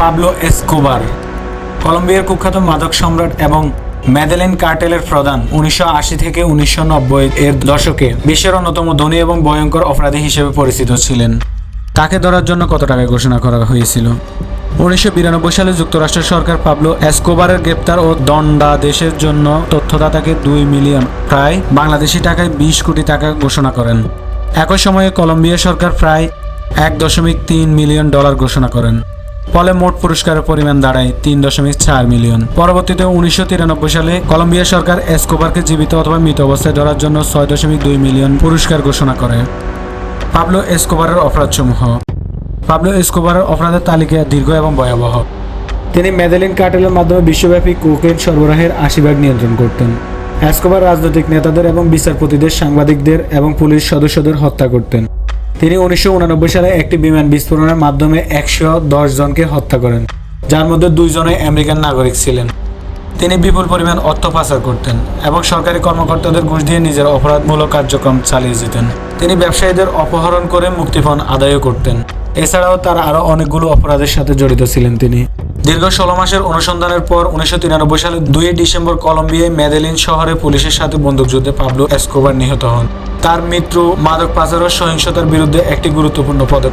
Pablo Escobar, কলম্বিয়ার কুখ্যাত মাদক সম্রাট এবং ম্যাদেলিন কার্টেলের প্রধান উনিশশো আশি থেকে উনিশশো নব্বই এর দশকে বিশ্বের অন্যতম ধনী এবং ভয়ঙ্কর অপরাধী হিসেবে পরিচিত ছিলেন। তাকে ধরার জন্য কত টাকা ঘোষণা করা হয়েছিল? উনিশশো বিরানব্বই সালে যুক্তরাষ্ট্র সরকার পাবলো এসকোবারের গ্রেপ্তার ও দণ্ডাদেশের জন্য তথ্যদাতাকে দুই মিলিয়ন, প্রায় বাংলাদেশি টাকায় বিশ কোটি টাকা ঘোষণা করেন। একই সময়ে কলম্বিয়া সরকার প্রায় এক দশমিক তিন মিলিয়ন ডলার ঘোষণা করেন। ফলে মোট পুরস্কারের পরিমাণ দাঁড়ায় তিন দশমিক চার মিলিয়ন। পরবর্তীতে উনিশশো তিরানব্বই সালে কলম্বিয়া সরকার এসকোবারকে জীবিত অথবা মৃত অবস্থায় ধরার জন্য ছয় দশমিক দুই মিলিয়ন পুরস্কার ঘোষণা করে। পাবলো এসকোবারের অপরাধসমূহ। পাবলো এসকোবারের অপরাধের তালিকা দীর্ঘ এবং ভয়াবহ। তিনি মেদেলিন কার্টেলের মাধ্যমে বিশ্বব্যাপী কোকেন সরবরাহের আশি ভাগ নিয়ন্ত্রণ করতেন। এসকোবার রাজনৈতিক নেতাদের এবং বিচারপতিদের, সাংবাদিকদের এবং পুলিশ সদস্যদের হত্যা করতেন। তিনি উনিশশো সালে একটি বিমান বিস্ফোরণের মাধ্যমে একশো দশ জনকে হত্যা করেন, যার মধ্যে দুইজনে আমেরিকান নাগরিক ছিলেন। তিনি বিপুল পরিমাণ অর্থ পাচার করতেন এবং সরকারি কর্মকর্তাদের ঘুষ দিয়ে নিজের অপরাধমূলক কার্যক্রম চালিয়ে যেতেন। তিনি ব্যবসায়ীদের অপহরণ করে মুক্তিপণ আদায়ও করতেন। এছাড়াও তার আরও অনেকগুলো অপরাধের সাথে জড়িত ছিলেন তিনি। দীর্ঘ ষোলো মাসের অনুসন্ধানের পর উনিশশো তিরানব্বই সালে দুই ডিসেম্বর কলম্বিয়ায় মেদেলিন শহরে পুলিশের সাথে বন্দুকযুদ্ধে পাবলো এসকোবার নিহত হন। তার মৃত্যু মাদক পাচার ও সহিংসতার বিরুদ্ধে একটি গুরুত্বপূর্ণ পদক্ষেপ।